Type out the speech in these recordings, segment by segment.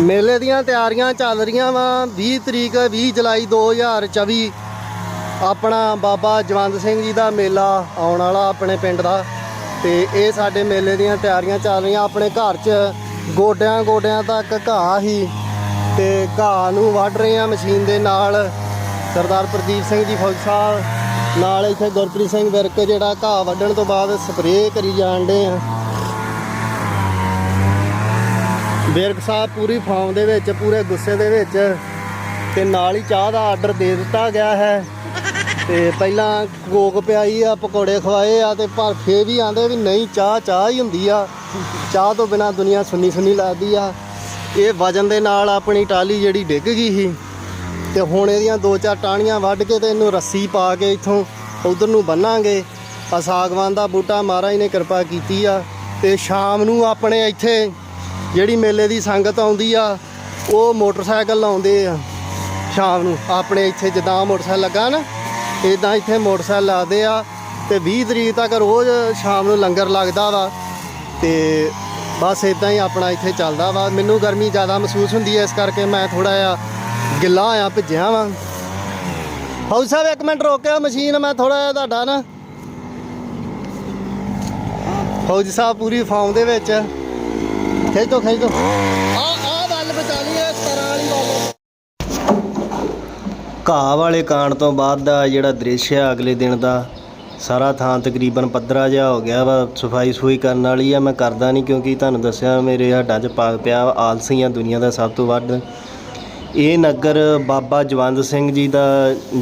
ਮੇਲੇ ਦੀਆਂ ਤਿਆਰੀਆਂ ਚੱਲ ਰਹੀਆਂ ਵਾ। 20 ਤਰੀਕ 20 ਜੁਲਾਈ 2024 ਆਪਣਾ ਬਾਬਾ ਜਵੰਦ ਸਿੰਘ ਜੀ ਦਾ ਮੇਲਾ ਆਉਣ ਵਾਲਾ ਆਪਣੇ ਪਿੰਡ ਦਾ। ਤੇ ਇਹ ਸਾਡੇ ਮੇਲੇ ਦੀਆਂ ਤਿਆਰੀਆਂ ਚੱਲ ਰਹੀਆਂ। ਆਪਣੇ ਘਰ 'ਚ ਗੋਡਿਆਂ ਗੋਡਿਆਂ ਤੱਕ ਘਾਹ ਹੀ ਤੇ ਘਾਹ ਨੂੰ ਵੱਢ ਰਹੇ ਆ ਮਸ਼ੀਨ ਦੇ ਨਾਲ। ਸਰਦਾਰ ਪ੍ਰਦੀਪ ਸਿੰਘ ਜੀ ਫੌਜ ਸਾਹਿਬ ਨਾਲ ਇੱਥੇ ਗੁਰਪ੍ਰੀਤ ਸਿੰਘ ਵਿਰਕ ਜਿਹੜਾ ਘਾਹ ਵੱਢਣ ਤੋਂ ਬਾਅਦ ਸਪਰੇਅ ਕਰੀ ਜਾਂਦੇ ਆ। ਬੇਰਕ ਸਾਹਿਬ ਪੂਰੀ ਫਾਰਮ ਦੇ ਵਿੱਚ, ਪੂਰੇ ਗੁੱਸੇ ਦੇ ਵਿੱਚ ਤੇ ਨਾਲ ਹੀ ਚਾਹ ਦਾ ਆਰਡਰ ਦੇ ਦਿੱਤਾ ਗਿਆ ਹੈ। ਤੇ ਪਹਿਲਾਂ ਕੋਕ ਪਿਆਈ ਆ, ਪਕੌੜੇ ਖਵਾਏ ਆ ਤੇ ਪਰ ਫੇਰ ਵੀ ਆਂਦੇ ਵੀ ਨਹੀਂ, ਚਾਹ ਚਾਹ ਹੀ ਹੁੰਦੀ ਆ। ਚਾਹ ਤੋਂ ਬਿਨਾ ਦੁਨੀਆ ਸੁੰਨੀ ਸੁੰਨੀ ਲੱਗਦੀ ਆ। ਇਹ ਵਜਨ ਦੇ ਨਾਲ ਆਪਣੀ ਟਾਲੀ ਜਿਹੜੀ ਡਿੱਗ ਗਈ ਸੀ ਤੇ ਹੁਣ ਇਹਦੀਆਂ ਦੋ ਚਾਰ ਟਾਹਣੀਆਂ ਵੱਢ ਕੇ ਤੇ ਇਹਨੂੰ ਰੱਸੀ ਪਾ ਕੇ ਇੱਥੋਂ ਉਧਰ ਨੂੰ ਬੰਨਾਂਗੇ। ਆ ਸਾਗਵਾਨ ਦਾ ਬੂਟਾ ਮਹਾਰਾਜ ਨੇ ਕਿਰਪਾ ਕੀਤੀ ਆ ਤੇ ਸ਼ਾਮ ਨੂੰ ਆਪਣੇ ਇੱਥੇ ਜਿਹੜੀ ਮੇਲੇ ਦੀ ਸੰਗਤ ਆਉਂਦੀ ਆ, ਉਹ ਮੋਟਰਸਾਈਕਲ ਲਾਉਂਦੇ ਆ ਸ਼ਾਮ ਨੂੰ। ਆਪਣੇ ਇੱਥੇ ਜਿੱਦਾਂ ਮੋਟਰਸਾਈਕਲ ਲੱਗਾ ਨਾ ਇਦਾਂ ਇੱਥੇ ਮੋਟਰਸਾਈਕਲ ਲਾਦੇ ਆ ਤੇ 20 ਤਰੀਕ ਤੱਕ ਰੋਜ਼ ਸ਼ਾਮ ਨੂੰ ਲੰਗਰ ਲੱਗਦਾ ਵਾ ਤੇ ਬਸ ਇਦਾਂ ਹੀ ਆਪਣਾ ਇੱਥੇ ਚੱਲਦਾ ਵਾ। ਮੈਨੂੰ ਗਰਮੀ ਜ਼ਿਆਦਾ ਮਹਿਸੂਸ ਹੁੰਦੀ ਹੈ ਇਸ ਕਰਕੇ ਮੈਂ ਥੋੜਾ ਜਿਹਾ ਗਿੱਲਾ ਆ ਭਿੱਜਿਆ ਵਾਂ। ਫੌਜ ਸਾਹਿਬ, ਇੱਕ ਮਿੰਟ ਰੋਕਿਓ ਮਸ਼ੀਨ, ਮੈਂ ਥੋੜਾ ਜਿਹਾ ਤੁਹਾਡਾ ਨਾ। ਫੌਜ ਸਾਹਿਬ, ਪੂਰੀ ਫਾਰਮ ਦੇ ਵਿੱਚ। ਖਿੱਚ ਖਿੱਚ ਆ ਆ ਵੱਲ ਬਚਾ ਲਈ ਵਾਲੀ ਵੱਲ ਘਾਹ ਵਾਲੇ ਕਾਂਡ ਤੋਂ ਬਾਅਦ ਦਾ ਜਿਹੜਾ ਦ੍ਰਿਸ਼ ਆ ਅਗਲੇ ਦਿਨ ਦਾ ਸਾਰਾ ਥਾਂ ਤਕਰੀਬਨ ਪੱਧਰਾ ਜਿਹਾ ਹੋ ਗਿਆ ਵਾ ਸਫ਼ਾਈ ਸੁਈ ਕਰਨ ਵਾਲੀ ਆ। ਮੈਂ ਕਰਦਾ ਨਹੀਂ ਕਿਉਂਕਿ ਤੁਹਾਨੂੰ ਦੱਸਿਆ ਮੇਰੇ ਹੱਡਾਂ 'ਚ ਪਾਕ ਪਿਆ ਆਲਸੀ ਆ ਦੁਨੀਆ ਦਾ ਸਭ ਤੋਂ ਵੱਧ। ਇਹ ਨਗਰ ਬਾਬਾ ਜਵੰਦ ਸਿੰਘ ਜੀ ਦਾ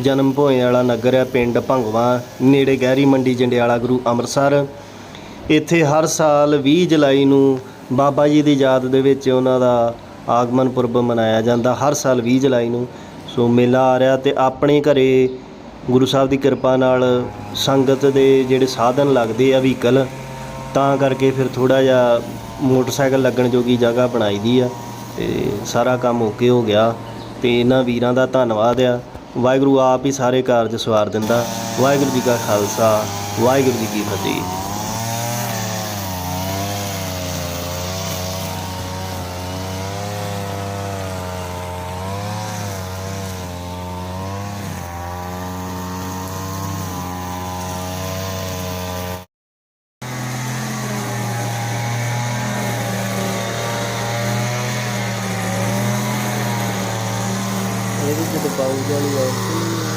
ਜਨਮ ਭੋਏ ਵਾਲਾ ਨਗਰ ਆ ਪਿੰਡ ਭੰਗਵਾ ਨੇੜੇ ਗਹਿਰੀ ਮੰਡੀ ਜੰਡਿਆਲਾ ਗੁਰੂ ਅੰਮ੍ਰਿਤਸਰ। ਇੱਥੇ ਹਰ ਸਾਲ 20 ਜੁਲਾਈ ਨੂੰ ਬਾਬਾ ਜੀ ਦੀ ਯਾਦ ਦੇ ਵਿੱਚ ਉਹਨਾਂ ਦਾ ਆਗਮਨ ਪੁਰਬ ਮਨਾਇਆ ਜਾਂਦਾ ਹਰ ਸਾਲ 20 ਜੁਲਾਈ ਨੂੰ। ਸੋ ਮੇਲਾ ਆ ਰਿਹਾ ਤੇ ਆਪਣੇ ਘਰੇ ਗੁਰੂ ਸਾਹਿਬ ਦੀ ਕਿਰਪਾ ਨਾਲ ਸੰਗਤ ਦੇ ਜਿਹੜੇ ਸਾਧਨ ਲੱਗਦੇ ਆ ਵਹੀਕਲ, ਤਾਂ ਕਰਕੇ ਫਿਰ ਥੋੜਾ ਜਿਹਾ ਮੋਟਰਸਾਈਕਲ ਲੱਗਣ ਜੋਗੀ ਜਗ੍ਹਾ ਬਣਾਈ ਦੀ ਆ ਤੇ ਸਾਰਾ ਕੰਮ ਓਕੇ ਹੋ ਗਿਆ ਤੇ ਇਹਨਾਂ ਵੀਰਾਂ ਦਾ ਧੰਨਵਾਦ ਆ। ਵਾਹਿਗੁਰੂ ਆਪ ਹੀ ਸਾਰੇ ਕਾਰਜ ਸਵਾਰ ਦਿੰਦਾ। ਵਾਹਿਗੁਰੂ ਜੀ ਕਾ ਖਾਲਸਾ, ਵਾਹਿਗੁਰੂ ਜੀ ਕੀ ਫਤਿਹ। ਇਹਦੇ ਚ ਪਾਉ ਵਾਲੀ ਆ